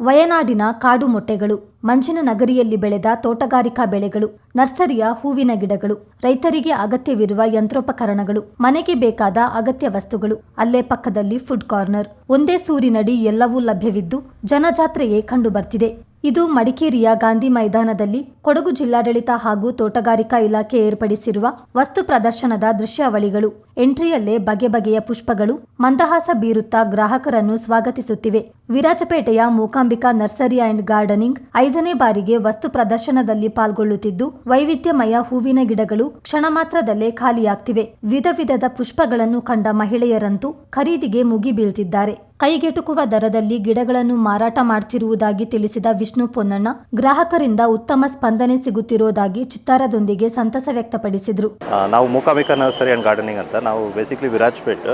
ವಯನಾಡಿನ ಕಾಡು ಮೊಟ್ಟೆಗಳು ಮಂಜಿನ ನಗರಿಯಲ್ಲಿ ಬೆಳೆದ ತೋಟಗಾರಿಕಾ ಬೆಳೆಗಳು, ನರ್ಸರಿಯ ಹೂವಿನ ಗಿಡಗಳು, ರೈತರಿಗೆ ಅಗತ್ಯವಿರುವ ಯಂತ್ರೋಪಕರಣಗಳು, ಮನೆಗೆ ಬೇಕಾದ ಅಗತ್ಯ ವಸ್ತುಗಳು, ಅಲ್ಲೇ ಪಕ್ಕದಲ್ಲಿ ಫುಡ್ ಕಾರ್ನರ್. ಒಂದೇ ಸೂರಿನಡಿ ಎಲ್ಲವೂ ಲಭ್ಯವಿದ್ದು ಜನಜಾತ್ರೆಯೇ ಕಂಡುಬರ್ತಿದೆ. ಇದು ಮಡಿಕೇರಿಯ ಗಾಂಧಿ ಮೈದಾನದಲ್ಲಿ ಕೊಡಗು ಜಿಲ್ಲಾಡಳಿತ ಹಾಗೂ ತೋಟಗಾರಿಕಾ ಇಲಾಖೆ ಏರ್ಪಡಿಸಿರುವ ವಸ್ತು ಪ್ರದರ್ಶನದ ದೃಶ್ಯಾವಳಿಗಳು. ಎಂಟ್ರಿಯಲ್ಲೇ ಬಗೆ ಬಗೆಯ ಪುಷ್ಪಗಳು, ಮಂದಹಾಸ ಬೀರುತ್ತಾ ಗ್ರಾಹಕರನ್ನು ಸ್ವಾಗತಿಸುತ್ತಿವೆ. ವಿರಾಜಪೇಟೆಯ ಮೂಕಾಂಬಿಕಾ ನರ್ಸರಿ ಅಂಡ್ ಗಾರ್ಡನಿಂಗ್ ಐದನೇ ಬಾರಿಗೆ ವಸ್ತು ಪ್ರದರ್ಶನದಲ್ಲಿ ಪಾಲ್ಗೊಳ್ಳುತ್ತಿದ್ದು, ವೈವಿಧ್ಯಮಯ ಹೂವಿನ ಗಿಡಗಳು ಕ್ಷಣ ಮಾತ್ರದಲ್ಲೇ ಖಾಲಿಯಾಗ್ತಿವೆ. ವಿಧ ವಿಧದ ಪುಷ್ಪಗಳನ್ನು ಕಂಡ ಮಹಿಳೆಯರಂತೂ ಖರೀದಿಗೆ ಮುಗಿಬೀಳ್ತಿದ್ದಾರೆ ಕೈಗೆಟುಕುವ ದರದಲ್ಲಿ ಗಿಡಗಳನ್ನು ಮಾರಾಟ ಮಾಡ್ತಿರುವುದಾಗಿ ತಿಳಿಸಿದ ವಿಷ್ಣು ಪೊನ್ನಣ್ಣ, ಗ್ರಾಹಕರಿಂದ ಉತ್ತಮ ಸ್ಪಂದನೆ ಸಿಗುತ್ತಿರುವುದಾಗಿ ಚಿತ್ತಾರದೊಂದಿಗೆ ಸಂತಸ ವ್ಯಕ್ತಪಡಿಸಿದರು. ನಾವು ಮೂಕಾಂಬಿಕಾ ನರ್ಸರಿ ಅಂಡ್ ಗಾರ್ಡನಿಂಗ್ ಅಂತ ನಾವು ಬೇಸಿಕ್ಲಿ ವಿರಾಜ್ಪೇಟ್,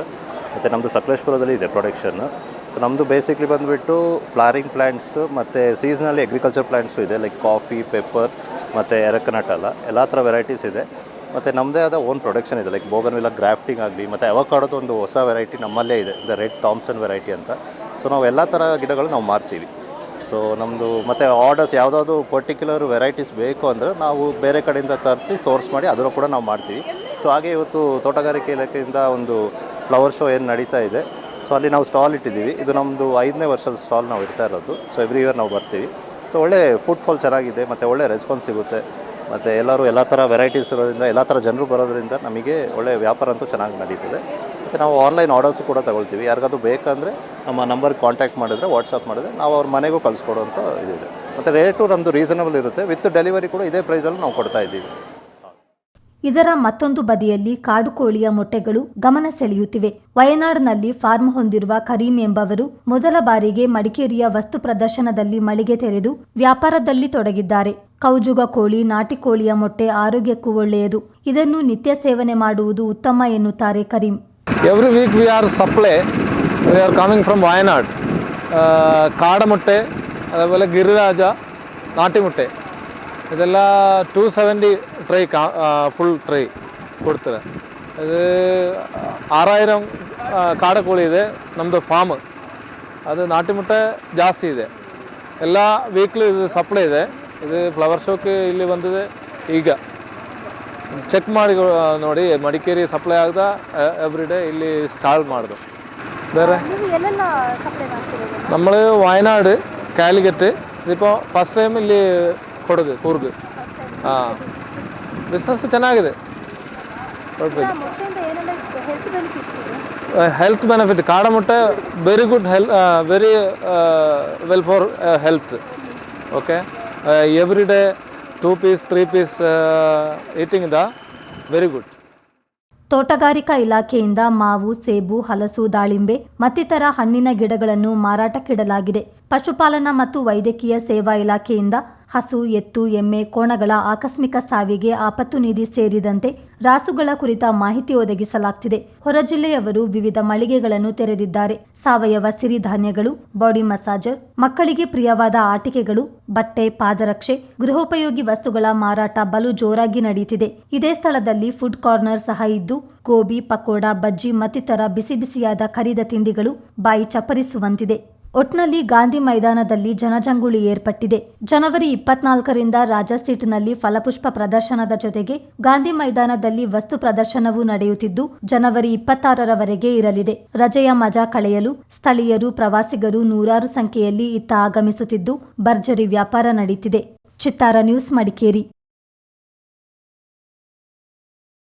ಮತ್ತು ನಮ್ಮದು ಸಕಲೇಶ್ಪುರದಲ್ಲಿ ಇದೆ ಪ್ರೊಡಕ್ಷನ್ ಸೊ ನಮ್ಮದು ಬೇಸಿಕ್ಲಿ ಬಂದುಬಿಟ್ಟು ಫ್ಲಾರಿಂಗ್ ಪ್ಲ್ಯಾಂಟ್ಸು ಮತ್ತು ಸೀಸನಲ್ಲಿ ಅಗ್ರಿಕಲ್ಚರ್ ಪ್ಲ್ಯಾಂಟ್ಸು ಇದೆ ಲೈಕ್ ಕಾಫಿ ಪೆಪ್ಪರ್ ಮತ್ತು ಎರಕನಟ್ ಎಲ್ಲ ಎಲ್ಲ ಥರ ವೆರೈಟೀಸ್ ಇದೆ. ಮತ್ತು ನಮ್ಮದೇ ಆದ ಓನ್ ಪ್ರೊಡಕ್ಷನ್ ಇದೆ ಲೈಕ್ ಬೋಗನ್ವಿಲ್ಲ ಗ್ರಾಫ್ಟಿಂಗ್ ಆಗಲಿ, ಮತ್ತು ಅವಕಾಡೋದು ಒಂದು ಹೊಸ ವೆರೈಟಿ ನಮ್ಮಲ್ಲೇ ಇದೆ ದ ರೆಡ್ ಥಾಮ್ಸನ್ ವೆರೈಟಿ ಅಂತ. ಸೊ ನಾವು ಎಲ್ಲ ಥರ ಗಿಡಗಳು ನಾವು ಮಾರ್ತೀವಿ. ಸೊ ನಮ್ಮದು ಮತ್ತು ಆರ್ಡರ್ಸ್ ಯಾವುದಾದ್ರು ಪರ್ಟಿಕ್ಯುಲರ್ ವೆರೈಟೀಸ್ ಬೇಕು ಅಂದರೆ ನಾವು ಬೇರೆ ಕಡೆಯಿಂದ ತರಿಸಿ ಸೋರ್ಸ್ ಮಾಡಿ ಅದನ್ನು ಕೂಡ ನಾವು ಮಾಡ್ತೀವಿ ಸೊ ಹಾಗೆ ಇವತ್ತು ತೋಟಗಾರಿಕೆ ಇಲಾಖೆಯಿಂದ ಒಂದು ಫ್ಲವರ್ ಶೋ ಏನು ನಡೀತಾ ಇದೆ. ಸೊ ಅಲ್ಲಿ ನಾವು ಸ್ಟಾಲ್ ಇಟ್ಟಿದ್ದೀವಿ. ಇದು ನಮ್ಮದು ಐದನೇ ವರ್ಷದ ಸ್ಟಾಲ್ ನಾವು ಇಡ್ತಾ ಇರೋದು. ಸೊ ಎವ್ರಿ ಇಯರ್ ನಾವು ಬರ್ತೀವಿ. ಸೊ ಒಳ್ಳೆ ಫುಡ್ ಫಾಲ್ ಚೆನ್ನಾಗಿದೆ, ಮತ್ತು ಒಳ್ಳೆ ರೆಸ್ಪಾನ್ಸ್ ಸಿಗುತ್ತೆ. ಮತ್ತು ಎಲ್ಲರೂ ಎಲ್ಲ ಥರ ವೆರೈಟೀಸ್ ಇರೋದ್ರಿಂದ, ಎಲ್ಲ ಥರ ಜನರು ಬರೋದ್ರಿಂದ ನಮಗೆ ಒಳ್ಳೆ ವ್ಯಾಪಾರ ಅಂತೂ ಚೆನ್ನಾಗಿ ನಡೀತದೆ. ಮತ್ತು ನಾವು ಆನ್ಲೈನ್ ಆರ್ಡರ್ಸು ಕೂಡ ತಗೊಳ್ತೀವಿ. ಯಾರಿಗಾದ್ರೂ ಬೇಕಂದರೆ ನಮ್ಮ ನಂಬರ್ಗೆ ಕಾಂಟ್ಯಾಕ್ಟ್ ಮಾಡಿದ್ರೆ ವಾಟ್ಸಪ್ ಮಾಡಿದ್ರೆ ನಾವು ಅವ್ರ ಮನೆಗೂ ಕಳಿಸ್ಕೊಡೋಂಥ ಇದಿದೆ. ಮತ್ತು ರೇಟು ನಮ್ಮದು ರೀಸನಬಲ್ ಇರುತ್ತೆ. ವಿತ್ ಡೆಲಿವರಿ ಕೂಡ ಇದೇ ಪ್ರೈಸಲ್ಲಿ ನಾವು ಕೊಡ್ತಾ ಇದ್ದೀವಿ. ಇದರ ಮತ್ತೊಂದು ಬದಿಯಲ್ಲಿ ಕಾಡು ಕೋಳಿಯ ಮೊಟ್ಟೆಗಳು ಗಮನ ಸೆಳೆಯುತ್ತಿವೆ ವಯನಾಡ್ನಲ್ಲಿ ಫಾರ್ಮ್ ಹೊಂದಿರುವ ಕರೀಂ ಎಂಬವರು ಮೊದಲ ಬಾರಿಗೆ ಮಡಿಕೇರಿಯ ವಸ್ತು ಪ್ರದರ್ಶನದಲ್ಲಿ ಮಳಿಗೆ ತೆರೆದು ವ್ಯಾಪಾರದಲ್ಲಿ ತೊಡಗಿದ್ದಾರೆ ಕೌಜುಗ ಕೋಳಿ ನಾಟಿ ಕೋಳಿಯ ಮೊಟ್ಟೆ ಆರೋಗ್ಯಕ್ಕೂ ಒಳ್ಳೆಯದು ಇದನ್ನು ನಿತ್ಯ ಸೇವನೆ ಮಾಡುವುದು ಉತ್ತಮ ಎನ್ನುತ್ತಾರೆ Karim every week we are supply we are coming from Wayanad കാടമുട്ടെ അതേപോലെ ഗിരിരാജ നാട്ടിമുട്ടെ ഇതെല്ലാം two seventy tray full tray ಕೊಡ್ತಾರೆ ಇದು ಆರಾಯಿರಂ ಕಾಡಕೋಳಿ ಇದೆ ನಮ್ಮದು ಫಾರ್ಮ್ ಅದು ನಾಟಿ ಮುಟ್ಟೆ ಜಾಸ್ತಿ ಇದೆ ಎಲ್ಲ ವೀಕ್ಲಿ ಇದು ಸಪ್ಲೈ ಇದೆ ಇದು ಫ್ಲವರ್ ಶೋಕ್ಕೆ ಇಲ್ಲಿ ಬಂದಿದೆ ಈಗ ಚೆಕ್ ಮಾಡಿ ಆ, ನೋಡಿ ಮಡಿಕೇರಿ ಸಪ್ಲೈ ಆಗ್ದ ಎವ್ರಿ ಡೇ ಇಲ್ಲಿ ಸ್ಟಾಲ್ ಮಾಡೋದು ಬೇರೆ നമ്മൾ വയനാട് കാലിക്കറ്റ് ഇതിപ്പോൾ ಫಸ್ಟ್ ಟೈಮ್ ಇಲ್ಲಿ ಕೊಡಗು ಕೂರ್ಗ್. ಹಾಂ. ಬಿಸ್ನೆಸ್ ಚೆನ್ನಾಗಿದೆ. ಹೆಲ್ತ್ ಬೆನಿಫಿಟ್ ಕಾಡ ಮುಟ್ಟೆ very good L very well for health okay every day two piece three piece eating the very good ತೋಟಗಾರಿಕಾ ಇಲಾಖೆಯಿಂದ ಮಾವು ಸೇಬು ಹಲಸು ದಾಳಿಂಬೆ ಮತ್ತಿತರ ಹಣ್ಣಿನ ಗಿಡಗಳನ್ನು ಮಾರಾಟಕ್ಕಿಡಲಾಗಿದೆ. ಪಶುಪಾಲನಾ ಮತ್ತು ವೈದ್ಯಕೀಯ ಸೇವಾ ಇಲಾಖೆಯಿಂದ ಹಸು, ಎತ್ತು, ಎಮ್ಮೆ, ಕೋಣಗಳ ಆಕಸ್ಮಿಕ ಸಾವಿಗೆ ಆಪತ್ತು ನಿಧಿ ಸೇರಿದಂತೆ ರಾಸುಗಳ ಕುರಿತ ಮಾಹಿತಿ ಒದಗಿಸಲಾಗ್ತಿದೆ. ಹೊರ ಜಿಲ್ಲೆಯವರು ವಿವಿಧ ಮಳಿಗೆಗಳನ್ನು ತೆರೆದಿದ್ದಾರೆ. ಸಾವಯವ ಸಿರಿಧಾನ್ಯಗಳು ಬಾಡಿ ಮಸಾಜರ್, ಮಕ್ಕಳಿಗೆ ಪ್ರಿಯವಾದ ಆಟಿಕೆಗಳು, ಬಟ್ಟೆ, ಪಾದರಕ್ಷೆ, ಗೃಹೋಪಯೋಗಿ ವಸ್ತುಗಳ ಮಾರಾಟ ಬಲು ಜೋರಾಗಿ ನಡೆಯುತ್ತಿದೆ ಇದೇ ಸ್ಥಳದಲ್ಲಿ ಫುಡ್ ಕಾರ್ನರ್ ಸಹ ಇದ್ದು, ಗೋಬಿ, ಪಕೋಡ, ಬಜ್ಜಿ ಮತ್ತಿತರ ಬಿಸಿ ಬಿಸಿಯಾದ ಖರೀದ ತಿಂಡಿಗಳು ಬಾಯಿ ಚಪ್ಪರಿಸುವಂತಿದೆ. ಒಟ್ನಲ್ಲಿ ಗಾಂಧಿ ಮೈದಾನದಲ್ಲಿ ಜನಜಂಗುಳಿ ಏರ್ಪಟ್ಟಿದೆ. ಜನವರಿ ಇಪ್ಪತ್ನಾಲ್ಕರಿಂದ ರಾಜಸೀಟ್ನಲ್ಲಿ ಫಲಪುಷ್ಪ ಪ್ರದರ್ಶನದ ಜೊತೆಗೆ ಗಾಂಧಿ ಮೈದಾನದಲ್ಲಿ ವಸ್ತು ಪ್ರದರ್ಶನವೂ ನಡೆಯುತ್ತಿದ್ದು, ಜನವರಿ ಇಪ್ಪತ್ತಾರರವರೆಗೆ ಇರಲಿದೆ. ರಜೆಯ ಮಜಾ ಕಳೆಯಲು ಸ್ಥಳೀಯರು, ಪ್ರವಾಸಿಗರು ನೂರಾರು ಸಂಖ್ಯೆಯಲ್ಲಿ ಇತ್ತ ಆಗಮಿಸುತ್ತಿದ್ದು, ಭರ್ಜರಿ ವ್ಯಾಪಾರ ನಡೀತಿದೆ. ಚಿತ್ತಾರ ನ್ಯೂಸ್ ಮಡಿಕೇರಿ.